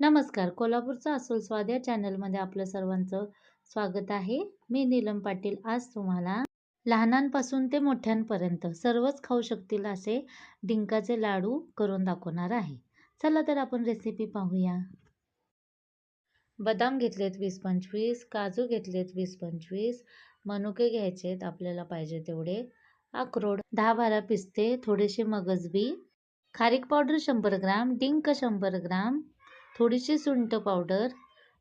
नमस्कार. कोल्हापूरचा अस्सल स्वाद या चॅनलमध्ये आपलं सर्वांचं स्वागत आहे. मी नीलम पाटील. आज तुम्हाला लहानांपासून ते मोठ्यांपर्यंत सर्वच खाऊ शकतील असे डिंकाचे लाडू करून दाखवणार आहे. चला तर आपण रेसिपी पाहूया. बदाम घेतलेत वीस पंचवीस काजू घेतलेत वीस पंचवीस मनुके घ्यायचेत आपल्याला पाहिजे तेवढे. अक्रोड दहा बारा पिस्ते थोडेसे मगजबी खारीक पावडर शंभर ग्राम डिंक शंभर ग्राम थोडीशी सुंठ पावडर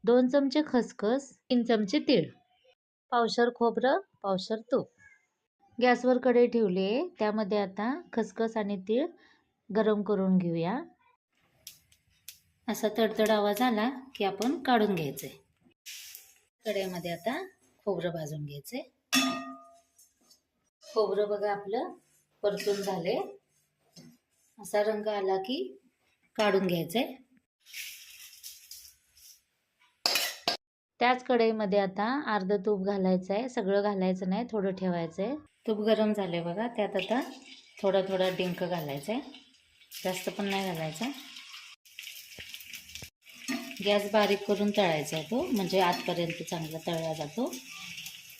दोन चमचे खसखस तीन चमचे तीळ. पावशर खोबरं पावशर तूप. गॅसवर कढई ठेवली आहे. त्यामध्ये आता खसखस आणि तीळ गरम करून घेऊया. असा तडतड आवाज आला की आपण काढून घ्यायचं आहे कढईमध्ये आता खोबरं भाजून घ्यायचे खोबरं बघा आपलं परतून झाले असा रंग आला की काढून घ्यायचं आहे त्याच कढईमध्ये आता अर्ध तूप घालायचं आहे सगळं घालायचं नाही थोडं ठेवायचं आहे तूप गरम झाले बघा त्यात आता थोडा थोडा डिंक घालायचं आहे जास्त पण नाही घालायचा. गॅस बारीक करून तळायचा आहे तो म्हणजे आतपर्यंत चांगला तळला जातो.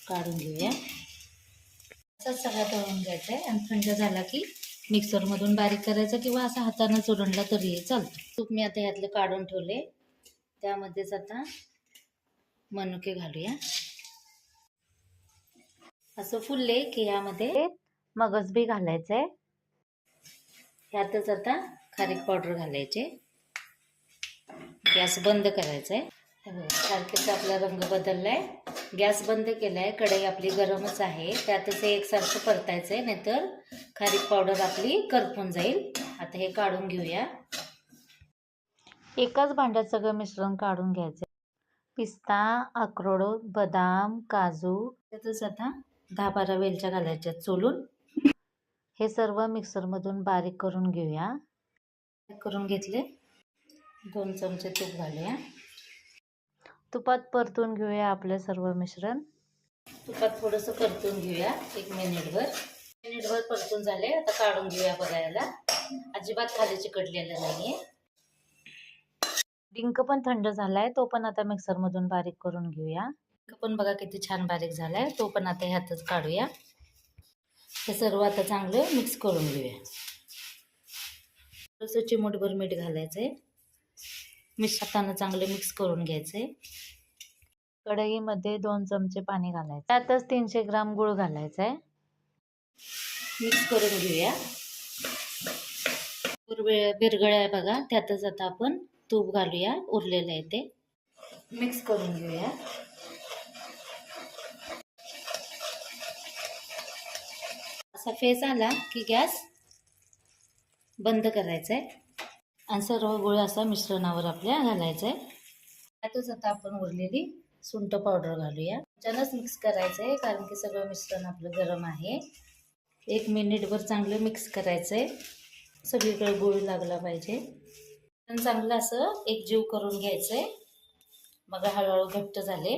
काढून घेऊया. असंच सगळा तळून घ्यायचा आहे. आणि थंड झाला की मिक्सरमधून बारीक करायचा किंवा असा हातानं चुरणला तरी चालतो. तूप मी आता ह्यातलं काढून ठेवले. त्यामध्येच आता मनुके घालूया. असं फुलले की यामध्ये मगज बी घालायचं. आहे ह्यातच आता खारीक पावडर घालायचे. गॅस बंद करायचा आहे सारखेच आपला रंग बदललाय. गॅस बंद केलाय कढई आपली गरमच आहे. त्यातच हे एकसारखं परतायचं आहे नाहीतर खारीक पावडर आपली करपून जाईल. आता हे काढून घेऊया. एकाच भांड्यात सगळं मिश्रण काढून घ्यायचं पिस्ता अक्रोड बदाम काजू. त्यातच आता दहा बारा वेलच्या घालायच्या चोलून. हे सर्व मिक्सरमधून बारीक करून घेऊया. करून घेतले. दोन चमचे तूप घालूया. तुपात परतून घेऊया आपलं सर्व मिश्रण. तुपात थोडंसं परतून घेऊया एक मिनिटभर. मिनिटभर परतून झाले. आता काढून घेऊया बघायला. अजिबात खाली चिकटलेलं नाही आहे डिंक पण थंड झालाय तो पण आता मिक्सरमधून बारीक करून घेऊया. डिंक पण बघा किती छान बारीक झालाय तो पण आता ह्यातच काढूया. हे सर्व आता चांगलं मिक्स करून घेऊया. थोडंसं चिमूटभर मीठ घालायचं आहे मिक्स हातानं चांगलं मिक्स करून घ्यायचं आहे कढईमध्ये दोन चमचे पाणी घालायचं. त्यातच तीनशे ग्राम गूळ घालायचा आहे मिक्स करून घेऊया. बिरगळ आहे बघा त्यातच आता आपण तूप घालूया उरलेलं आहे ते. मिक्स करून घेऊया. असा फेस आला की गॅस बंद करायचा आहे आणि सर्व गुळ असा मिश्रणावर आपल्या घालायचा आहे त्यातच आता आपण उरलेली सुंठ पावडर घालूया. त्यानंच मिक्स करायचं आहे कारण की सगळं मिश्रण आपलं गरम आहे. एक मिनिटभर चांगलं मिक्स करायचं आहे सगळीकडे गुळ लागला पाहिजे. चांगलं असं एक जीव करून घ्यायचं आहे मग हळूहळू घट्ट झाले.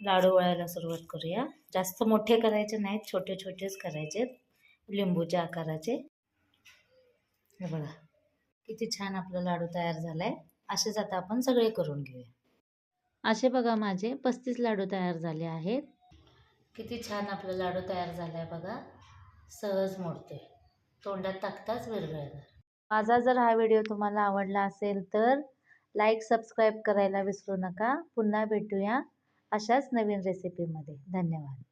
लाडू वळायला सुरुवात करूया. जास्त मोठे करायचे नाहीत छोटे छोटेच करायचे लिंबूच्या आकाराचे. हे बघा किती छान आपला लाडू तयार झाला आहे असेच आता आपण सगळे करून घेऊया. असे बघा माझे पस्तीस लाडू तयार झाले आहेत. किती छान आपला लाडू तयार झाला आहे बघा. सहज मोडते तोंडात टाकताच विरघळणार. माझा जर हा व्हिडिओ तुम्हाला आवडला असेल तर लाईक सबस्क्राईब करायला विसरू नका. पुन्हा भेटूया अशाच नवीन रेसिपीमध्ये धन्यवाद.